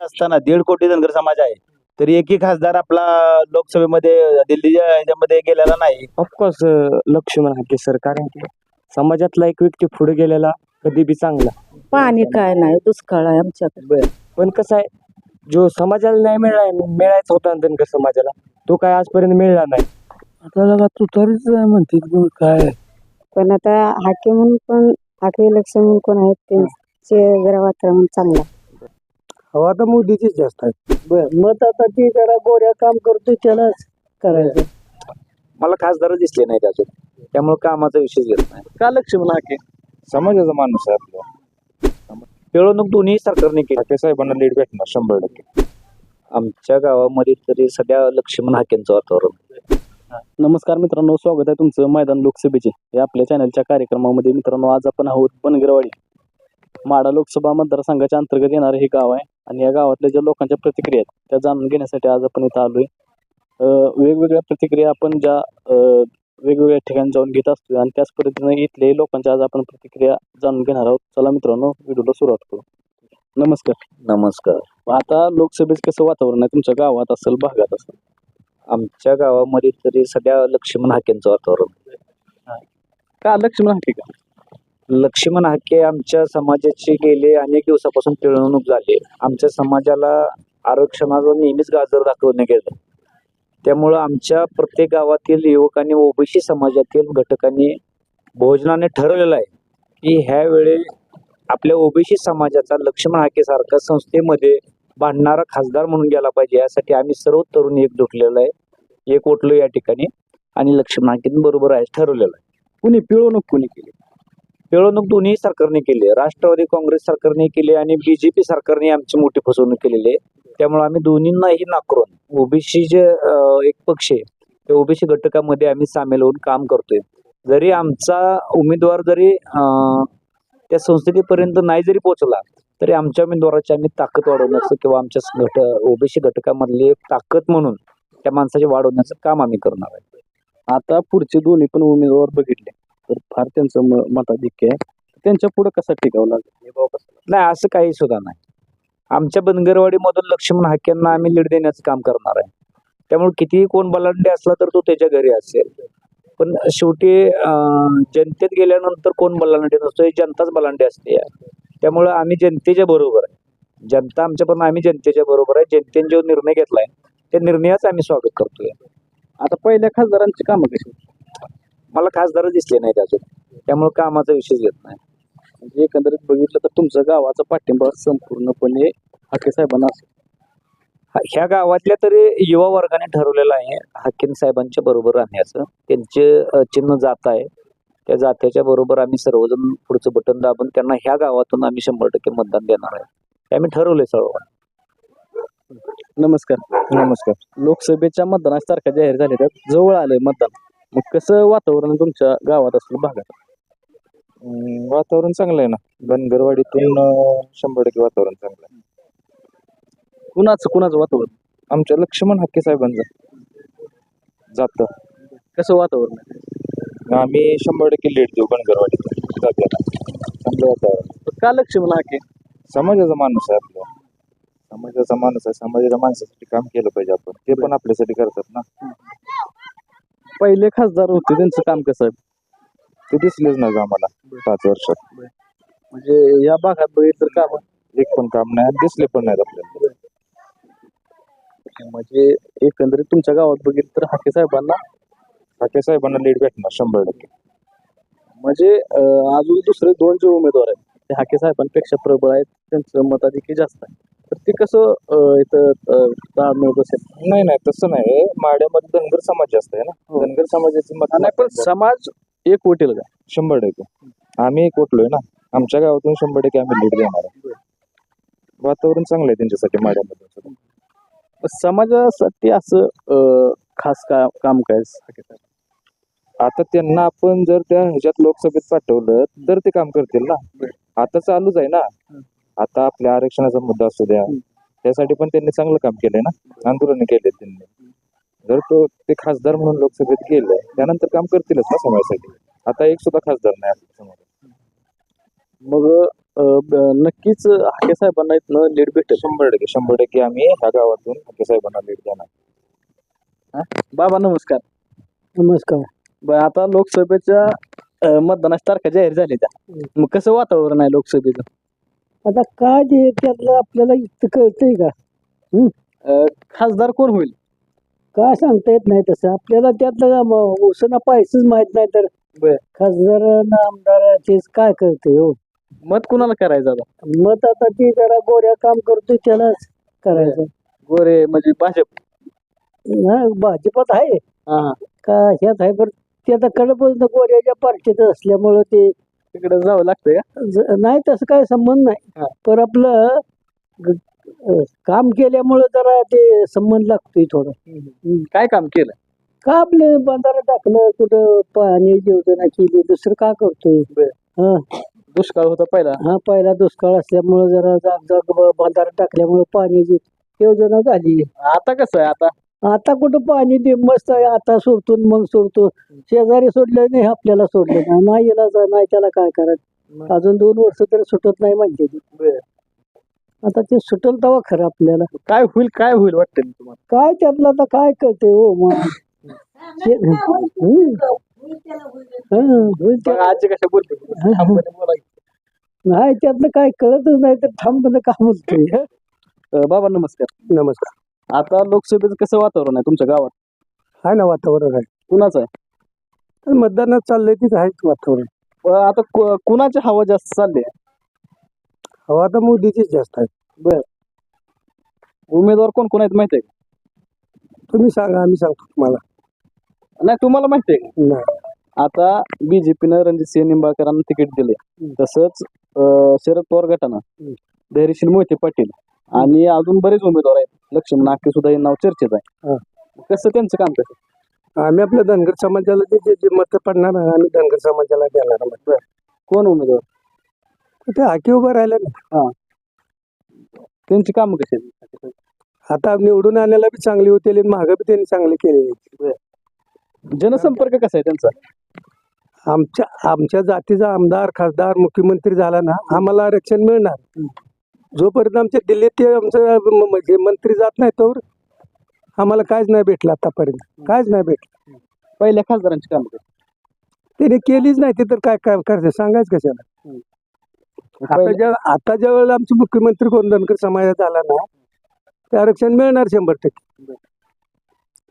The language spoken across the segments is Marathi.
असताना दीड कोटी धनगर समाज आहे. तरी एकही खासदार आपला लोकसभेमध्ये दिल्लीच्या ह्याच्यामध्ये गेलेला नाही. ऑफकोर्स लक्ष्मण हाके सर कारण की समाजातला एक व्यक्ती पुढे गेलेला कधी बी चांगला. पाणी काय नाही दुष्काळ आहे आमच्याकडे. पण कसं आहे जो समाजाला न्याय मिळाला मिळायचा होता ना धनगर समाजाला तो काय आजपर्यंत मिळाला नाही. आता लगा तू तरीच म्हणते काय पण आता हाके म्हणून पण हाके इलेक्शन म्हणून कोण आहेत त्यांचे जरा वातावरण चांगलं. हवा तर मोदीचीच जास्त आहे बर मत आता ती जरा गोऱ्या काम करतोय त्यालाच करायचं. मला खासदार दिसले नाहीत अजून. त्यामुळे कामाचा विषय घेत नाही. का लक्ष्मण हाके समाजाचा माणूस आहे आपला. पिळवणूक दोन्ही सरकारने केली. ठाकरे साहेबांना लीड भेटणार शंभर टक्के. आमच्या गावामध्ये तरी सध्या लक्ष्मण हाकेंचं वातावरण. नमस्कार मित्रांनो स्वागत आहे तुमचं मैदान लोकसभेचे. या आपल्या चॅनलच्या कार्यक्रमामध्ये मित्रांनो आज आपण आहोत बनगरवाडी. माडा लोकसभा मतदारसंघाच्या अंतर्गत येणारं हे गाव आहे. आणि या गावातल्या ज्या लोकांच्या प्रतिक्रिया आहेत त्या जाणून घेण्यासाठी आज आपण इथं आलोय. वेगवेगळ्या प्रतिक्रिया आपण ज्या वेगवेगळ्या ठिकाणी जाऊन घेत असतो आणि त्याच पद्धतीने इथले लोकांच्या आज आपण प्रतिक्रिया जाणून घेणार आहोत. चला मित्रांनो व्हिडिओला सुरुवात करू. नमस्कार. नमस्कार. आता लोकसभेचं कसं वातावरण आहे तुमच्या गावात असेल भागात असेल? आमच्या गावामध्ये तरी सध्या लक्ष्मण हाकेंचं वातावरण. का लक्ष्मण हाके का? लक्ष्मण हाके आमच्या समाजाची गेले अनेक दिवसापासून पिळवणूक झाली. आमच्या समाजाला आरक्षणाचा नेहमीच गाजर दाखवणे गेलं. त्यामुळं आमच्या प्रत्येक गावातील युवकांनी ओबीसी समाजातील घटकांनी भोजनाने ठरवलेलं आहे की ह्या वेळे आपल्या ओबीसी समाजाचा लक्ष्मण हाके संस्थेमध्ये भांडणारा खासदार म्हणून गेला पाहिजे यासाठी आम्ही सर्व तरुण एकजुटलेलो आहे. एक ओटलो या ठिकाणी आणि लक्ष्मण हाकेन बरोबर आहे ठरवलेलं आहे. कुणी पिळवणूक कुणी केली? पिळवणूक दोन्ही सरकारने केली आहे. राष्ट्रवादी काँग्रेस सरकारने केली आणि बीजेपी सरकारने आमची मोठी फसवणूक केलेली आहे. त्यामुळे आम्ही दोन्हींनाही नाकारून ओबीसी जे एक पक्ष आहे त्या ओबीसी घटकामध्ये आम्ही सामील होऊन काम करतोय. जरी आमचा उमेदवार जरी त्या संस्थेपर्यंत नाही जरी पोहोचला तरी आमच्या उमेदवाराची आम्ही ताकद वाढवण्याचं किंवा आमच्या घट ओबीसी घटकामधली एक ताकद म्हणून त्या माणसाची वाढवण्याचं काम आम्ही करणार आहे. आता पुढचे दोन्ही पण उमेदवार बघितले. तर फार त्यांचं म- मताधिक्य आहे. त्यांच्या पुढे कसा टिकावं लागेल? हे कसं नाही असं काही सुद्धा नाही. आमच्या बनगरवाडीमधून लक्ष्मण हाक्यांना आम्ही लीड देण्याचं काम करणार आहे. त्यामुळे कितीही कोण बलांडे असला तर तो त्याच्या घरी असेल. पण शेवटी अं, जनतेत गेल्यानंतर कोण बलांडे नसतो? ही जनताच बलांडे असते त्यामुळं आम्ही जनतेच्या बरोबर आहे. जनता आमच्यापर्यंत आम्ही जनतेच्या बरोबर आहे. जनतेने जो निर्णय घेतलाय त्या निर्णयाचं आम्ही स्वागत करतोय. आता पहिल्या खासदारांची कामं कशी मला खासदार दिसले नाहीत अजून. त्यामुळे कामाचा विषय घेत नाही. म्हणजे एकंदरीत बघितलं तर तुमचं गावाचा पाठिंबा संपूर्णपणे हाके साहेबांना ह्या गावातल्या तरी युवा वर्गाने ठरवलेलं आहे हाकीम साहेबांच्या बरोबर राहण्याचं. त्यांचे चिन्ह जात आहे. त्या जात्याच्या बरोबर आम्ही सर्वजण पुढचं बटन दाबून त्यांना ह्या गावातून आम्ही शंभर टक्के मतदान देणार आहे. हे आम्ही ठरवलंय सर्व नमस्कार. नमस्कार. लोकसभेच्या मतदानाच्या तारखा जाहीर झाल्या जवळ आलंय मतदान. मग कसं वातावरण तुमच्या गावात असेल भागात? वातावरण चांगलं आहे ना. बनगरवाडीतून शंभर टक्के वातावरण चांगलं आहे. कुणाचं कुणाचं वातावरण? आमच्या लक्ष्मण हक्के साहेबांचं. जात. कसं वातावरण आहे? आम्ही शंभर टक्के लेट देऊ बनगरवाडीतून जात्याला चांगलं वातावरण. का लक्ष्मण हाके? समाजाचा माणूस आहे आपला. समाजाचा माणूस आहे. समाजाच्या माणसासाठी काम केलं पाहिजे आपण. ते पण आपल्यासाठी करतात ना. पहिले खासदार होते त्यांचं काम कसं आहे? ते दिसलेच नाही आम्हाला पाच वर्षात म्हणजे या भागात बघितलं तर काम एक पण काम नाही आणि दिसले पण नाहीत आपल्याला. म्हणजे एकंदरीत तुमच्या गावात बघितलं तर हाके साहेबांना ठाकरे साहेबांना लीड भेटणार शंभर टक्के. म्हणजे अं, अजून दुसरे दोन जे उमेदवार आहेत ते हाके साहेबांपेक्षा प्रबळ आहेत त्यांचं मताधिक्य जास्त आहे. ते कसं इथं नाही नाही तसं नाही. माड्यामध्ये धनगर समाज जास्त आहे ना. धनगर समाजाचे मत नाही पण समाज एक वटेल का? शंभर टक्के. आम्ही एक उठलोय ना. आमच्या गावातून शंभर टक्के आम्ही लीड देणार आहे. वातावरण चांगलं आहे त्यांच्यासाठी माड्यामध्ये. समाजासाठी असं खास का काम काय? आता त्यांना आपण जर त्या ह्याच्यात लोकसभेत पाठवलं तर ते काम करतील ना. आता चालूच आहे ना. आता आपल्या आरक्षणाचा मुद्दा असू द्या. त्यासाठी पण त्यांनी चांगलं काम केलंय ना. आंदोलन केले त्यांनी. जर तो ते खासदार म्हणून लोकसभेत गेले त्यानंतर काम करतीलच ना समाजासाठी. आता एक सुद्धा खासदार नाही आपल्यासमोर मग नक्कीच हाके साहेबांना इथनं लीड भेटेल. शंभर टक्के शंभर टक्के आम्ही ह्या गावातून हाके साहेबांना लीड देणार. बाबा नमस्कार. नमस्कार. बरं आता लोकसभेच्या मतदानाच्या तारखा जाहीर झाल्या त्या. मग कसं वातावरण आहे लोकसभेचं? आता काय जे त्यातलं आपल्याला इतकं कळतंय का? अं, खासदार कोण होईल? काय सांगता येत नाही तसं. आपल्याला त्यातलं उसना पायसच माहीत नाही तर बर. खासदार आमदार तेच काय करते हो? मत कुणाला करायचं आता? मत आता ती जरा गोऱ्या काम करतोय त्यालाच करायचं. गोरे म्हणजे भाजप. हा, भाजपात आहे. हा हा. का ह्यात आहे पण ते आता कडपासून गोऱ्याच्या पार्टीत असल्यामुळं ते तिकडे जावं लागतंय का? ज- नाही तसं काय संबंध हा. नाही पण आपलं ग- अं, काम केल्यामुळं जरा ते संबंध लागतोय थोडं. काय काम केलं? का आपले बंधारा टाकलं कुठं पाणी योजना केली दुसरं का करतोय? हा. दुष्काळ होता पहिला. हा पहिला दुष्काळ असल्यामुळं जरा जाग जाग बंधारा टाकल्यामुळं पाण्याची योजना झाली. आता कसं आहे आता? आता कुठं पाणी दे मस्त आहे आता सोडतो न मग सोडतो. शेजारी सोडलं नाही आपल्याला सोडलं नाही. नाही याला नाही त्याला काय करायचं? अजून दोन वर्ष तरी सुटत नाही म्हणते ती. आता ते सुटल तेव्हा खरं आपल्याला. काय होईल काय होईल वाटतं तुम्हाला? काय त्यातलं आता काय कळते हो मग ते- हम्म. हं, होईल ते. आजी कशा बोलते ठामपणे बोलायचं. नाही त्यातलं काय कळतच नाही तर ठामपणे का बोलतोय? अं, बाबा नमस्कार. नमस्कार. आता लोकसभेचं कसं वातावरण आहे तुमच्या गावात? आहे ना वातावरण आहे. कुणाचं आहे? तर मतदानात चाललंय तीच आहेच वातावरण. अं, आता कु- कुणाची हवा जास्त चालली आहे? हवा तर मोदीचीच जास्त आहे. उमेदवार कोण कोण आहेत माहिती आहे? तुम्ही सांगा आम्ही सांगतो तुम्हाला. का? नाही तुम्हाला माहिती आहे का? नाही. आता बीजेपीनं रणजितसिंह निंबाळकरांना तिकीट दिले तसंच अं, शरद पवार गटानं धैर्यशील मोहिते पाटील आणि अजून बरेच उमेदवार आहेत. लक्ष्मण नाके सुद्धा हे नाव चर्चेत आहे. कसं त्यांचं काम कसं? आम्ही आपल्या धनगर समाजाला जे जे- जे मत पडणार आहे, आम्ही धनगर समाजाला देणार मत कोण उमेदवार? ते हाकी उभं राहिलं ना त्यांची कामं कशी आहेत? आता निवडून आणायला बी चांगली होती आणि मागं बी त्यांनी चांगली केलेली जनसंपर्क कसा आहे त्यांचा? आमच्या आमच्या जातीचा आमदार खासदार मुख्यमंत्री झाला ना आम्हाला आरक्षण मिळणार. जोपर्यंत आमच्या दिल्लीत ते आमचं म्हणजे मंत्री जात नाही तोवर आम्हाला काहीच नाही भेटलं आतापर्यंत. काहीच नाही भेटलं. पहिल्या खासदारांची कामं त्याने केलीच नाही ते तर काय काय करायचं सांगायचं कशाला? आता ज्या आता ज्या वेळेला आमचे मुख्यमंत्री कोण धनगर समाजात आला ना ते आरक्षण मिळणार शंभर टक्के.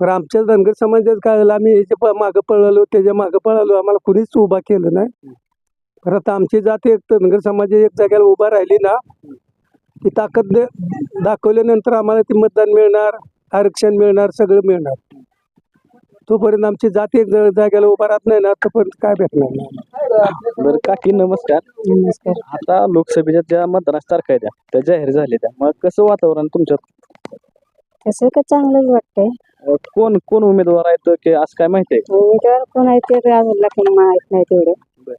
पण आमच्या धनगर समाजात काय झालं आम्ही ह्याच्या प- मागं पळालो त्याच्या मागं पळालो आम्हाला कुणीच उभा केलं नाही. पण आता आमची जात एक धनगर समाज एक जागेला उभा राहिली ना ती ताकद दे- दाखवल्यानंतर आम्हाला ती मतदान मिळणार आरक्षण मिळणार सगळं मिळणार. तोपर्यंत आमची जात एक जा- जागेला उभा राहत नाही ना तोपर्यंत काय भेटणार नाही. बरं काकी नमस्कार. नमस्कार. आता लोकसभेच्या ज्या मतदानाच्या तारखा आहेत त्या त्या जाहीर झाल्या त्या मग कसं वातावरण तुमच्यात? तसं का चांगलंच वाटतंय. अं, कोण कोण उमेदवार आहेत की असं काय माहिती आहे? उमेदवार कोण आहे ते अजून लग्न माहीत नाही तेवढं. बर.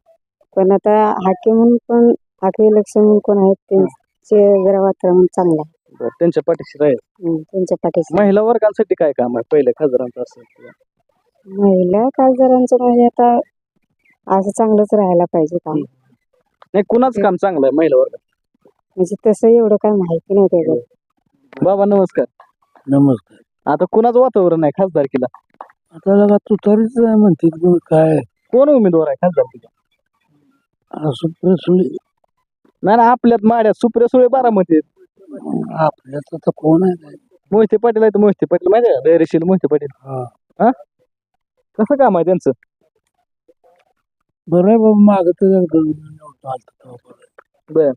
पण आता हाके म्हणून पण हाके इलेक्शन म्हणून कोण आहेत त्यांचे जरा वातावरण चांगलं आहे. बरं, त्यांच्या पाठीशी राहील. हम्म, त्यांच्या पाठीशी. महिला वर्गांसाठी काय काम आहे? पहिल्या खासदारांचं असं किंवा? महिला खासदारांचं म्हणजे आता असं चांगलंच राहायला पाहिजे काम. नाही कुणाचं काम चांगलं आहे महिला वर्गात? म्हणजे तसं एवढं काय माहिती नाही त्याचं. बाबा नमस्कार. नमस्कार. आता कुणाचं वातावरण आहे खासदारकीला? आता लगा तू तरीच म्हणते काय? कोण उमेदवार आहे खासदारकीला? सुप्रिया नाही ना आपल्यात माड्यात सुप्रिया सुळे बारामती आहेत. आपल्यात आता कोण आहे? मोहिते पाटील आहेत मोहिते पाटील माहिती आहे का? धैर्यशील मोहिते पाटील. हा. हा? कसं काम आहे त्यांचं? बरं आहे बाबा माग बर.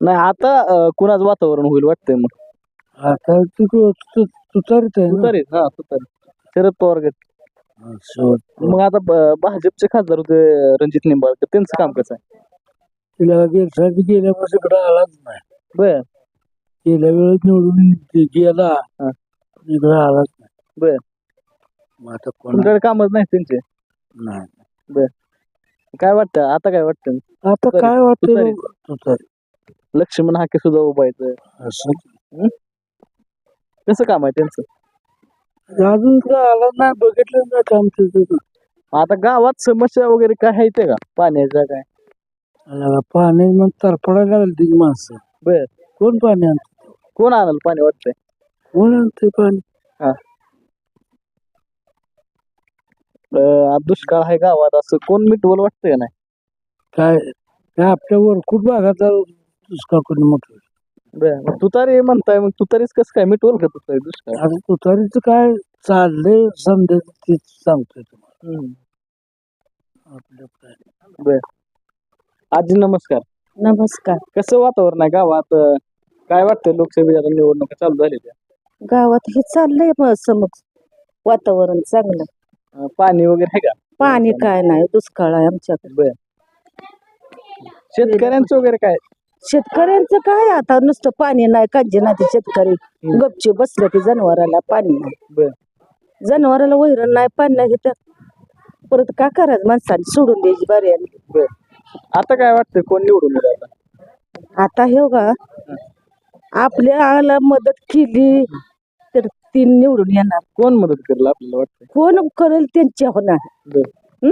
नाही आता अं, कुणाचं वातावरण होईल वाटतंय मग? आता तू तू तरीच आहे तुतारी हा तुतारी शरद पवार गट. मग आता ब- भाजपचे खासदार होते रणजित निंबाळकर. त्यांचं काम कसं आहे? तिला गेल्यासाठी गेल्या वर्षी इकडे आलाच नाही. बर. गेल्या वेळेस निवडून गेला. हा. इकडे आलाच नाही. बर. मग आता कोण? तुमच्याकडे कामच नाही त्यांचे? नाही. काय वाटतं? आता काय वाटतं? आता तुतारी- काय वाटतं? तुतारी. तुतारी लक्ष्मण हाके सुद्धा उभा असं. कसं काम आहे त्यांचं? अजून इकडे आला नाही. बघितलं नाही काम तिथं. आता गावात समस्या वगैरे काय आहे ते का? पाण्याच्या काय? पाणी मग तरफडायला लागली ती माणसं. बर. कोण पाणी आणत? कोण आणल पाणी वाटतंय? कोण आणते पाणी? अं, आज दुष्काळ आहे गावात असं कोण मिटवल वाटतंय नाही? काय काय आपल्या वरकुट भागाचा दुष्काळ कोणी म्हटलं बर मग तुतारी म्हणताय मग तुतारीच कसं काय मिटवल का तुतारी दुष्काळ आता तुतारीचं काय चाललंय समजा तेच सांगतोय तुम्हाला. हम्म. आपलं काय? आजी नमस्कार. नमस्कार. कसं वातावरण आहे गावात? अं, काय वाटतंय लोकसभेच्या आता निवडणुका चालू झालेल्या गावात हे चाललंय मग समज. वातावरण चांगलं. अं, पाणी वगैरे आहे का? पाणी काय नाही दुष्काळ आहे आमच्याकडे. बर. शेतकऱ्यांचं वगैरे काय? शेतकऱ्यांचं काय आता? नुसतं पाणी नाही कांजी नाही ते शेतकरी. गपचे बसले ते जनावराला पाणी नाही. बर. जनावराला वैरण नाही पाणी नाही तर परत काय करायचं माणसाने? सोडून द्यायची बरी बर. आता काय वाटतंय? कोण निवडून येईल आता? आता हे का आपल्याला मदत केली तर ती निवडून येणार. कोण मदत करेल आपल्याला वाटतंय? कोण करेल त्यांच्या होणार बर.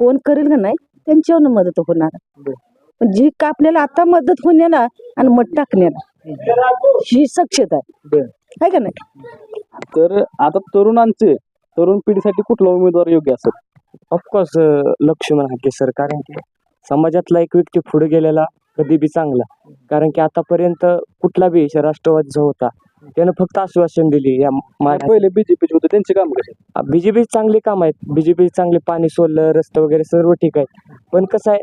कोण करेल का नाही? त्यांच्यावर मदत होणार. बर. पण जी का आपल्याला आता मदत होण्याला आणि मत टाकण्याला ही शक्यता आहे. बर. का नाही? तर आता तरुणांचे तरुण पिढीसाठी कुठला उमेदवार योग्य असेल? ऑफकोर्स लक्ष्मण हाके सर कारण की समाजातला एक व्यक्ती पुढे गेलेला कधी बी चांगला. कारण की आतापर्यंत कुठला बी राष्ट्रवादीचा होता त्यानं फक्त आश्वासन दिली या पहिले बीजेपीचे होते त्यांचे काम कसे? बीजेपी चांगली काम आहेत. बीजेपी चांगले पाणी सोडलं रस्ते वगैरे सर्व ठीक आहे पण कसं आहे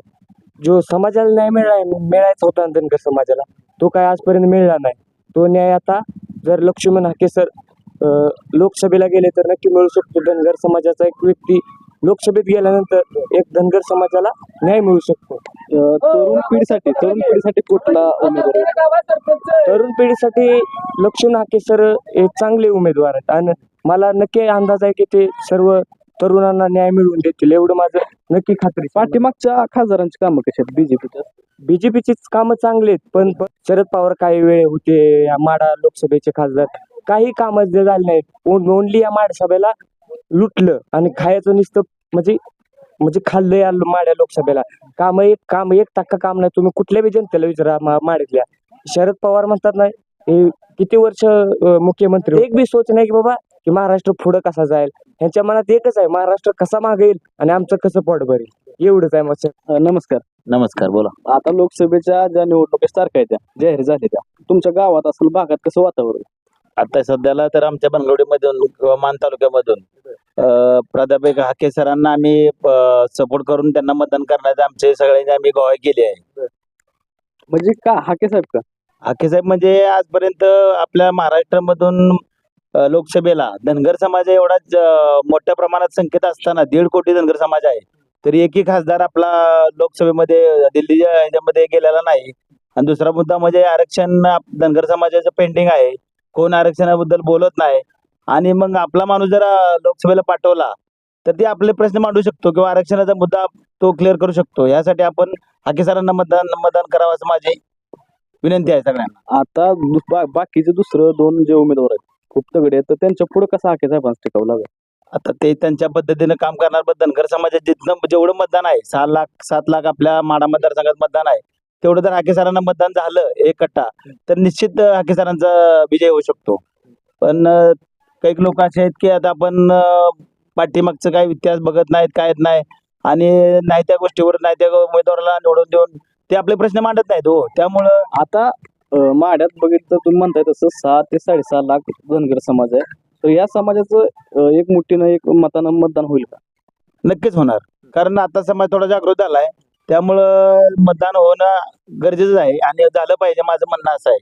जो समाजाला न्याय मिळाय मिळायचा होता धनगर समाजाला तो काय आजपर्यंत मिळाला नाही. तो न्याय आता जर लक्ष्मण हाके सर लोकसभेला गेले तर नक्की मिळू शकतो. धनगर समाजाचा एक व्यक्ती लोकसभेत गेल्यानंतर एक धनगर समाजाला न्याय मिळू शकतो. तरुण पिढीसाठी तरुण पिढीसाठी कुठला उमेदवार? तरुण पिढीसाठी लक्ष्मण हाके सर हे चांगले उमेदवार आहेत. आणि मला नक्की अंदाज आहे की ते सर्व तरुणांना न्याय मिळवून देतील. एवढं माझं नक्की खात्री. पाठीमागच्या खासदारांची कामं कशी आहेत? बीजेपीच्या बीजेपीचीच कामं चांगली आहेत पण शरद पवार काही वेळ होते या माडा लोकसभेचे खासदार. काही कामं जे झाले नाहीत. ओनली या माड सभेला लुटलं आणि खायचं नुसतं म्हणजे म्हणजे खाल्लं या माड्या लोकसभेला. काम एक काम एक टक्का काम नाही. तुम्ही कुठल्या बी जनतेला विचारा मा- माड्यातल्या शरद पवार म्हणतात ना हे किती वर्ष मुख्यमंत्री. एक बी सोच नाही की बाबा की महाराष्ट्र पुढं कसा जाईल? ह्यांच्या मनात एकच आहे महाराष्ट्र कसा मागे येईल आणि आमचं कसं पोट भरेल? एवढंच आहे मग नमस्कार. नमस्कार बोला. आता लोकसभेच्या ज्या निवडणुका तारखा आहेत त्या जाहीर झालेल्या. तुमच्या गावात असेल भागात कसं वातावरण? आता सध्याला तर आमच्या बनगवडीमधून किंवा मान तालुक्यामधून प्राध्यापक हाके सरांना आम्ही सपोर्ट करून त्यांना मतदान करण्याचे आमचे सगळ्यांनी आम्ही गोळा केली आहे. म्हणजे का? हाके साहेब का? हाके साहेब म्हणजे आजपर्यंत आपल्या महाराष्ट्रामधून लोकसभेला धनगर समाज एवढाच अं, मोठ्या प्रमाणात संख्येत असताना दीड कोटी धनगर समाज आहे. तरी एकही खासदार आपला लोकसभेमध्ये दिल्लीच्या ह्याच्यामध्ये गेलेला नाही. आणि दुसरा मुद्दा म्हणजे आरक्षण धनगर समाजाचं पेंडिंग आहे. कोण आरक्षणाबद्दल बोलत नाही. आणि मग आपला माणूस जर लोकसभेला पाठवला तर ते आपले प्रश्न मांडू शकतो किंवा आरक्षणाचा मुद्दा तो क्लिअर करू शकतो. यासाठी आपण हाके सरांना मतदान मतदान करावं असं माझी विनंती आहे सगळ्यांना. आता बा- बाकीचे दुसरं दोन जे उमेदवार आहेत खूप तगडे आहेत तर त्यांच्या पुढे कसं हाके साहेबांचं टिकावं लागेल? आता ते त्यांच्या पद्धतीनं काम करणार पण धनगर समाजात जिथनं जेवढं मतदान आहे सहा लाख सात लाख आपल्या माडा मतदारसंघात मतदान आहे. तेवढं जर हाके सरांना मतदान झालं एक कट्टा तर निश्चित हाके सरांचा विजय होऊ शकतो. पण काही लोक असे आहेत की आता आपण पाठीमागचं काही इतिहास बघत नाहीत काय नाही आणि नाही त्या गोष्टीवर नाही त्या उमेदवाराला निवडून देऊन ते आपले प्रश्न मांडत नाहीत हो. त्यामुळं आता माड्यात बघितलं तर तुम्ही म्हणताय तसं सहा ते साडेसहा लाख धनगर समाज आहे. तर या समाजाचं एक मुठीनं एक मतानं मतदान होईल का? नक्कीच होणार. कारण आता समाज थोडा जागृत झालाय. त्यामुळं मतदान होणं गरजेचं आहे आणि झालं पाहिजे माझं म्हणणं असं आहे.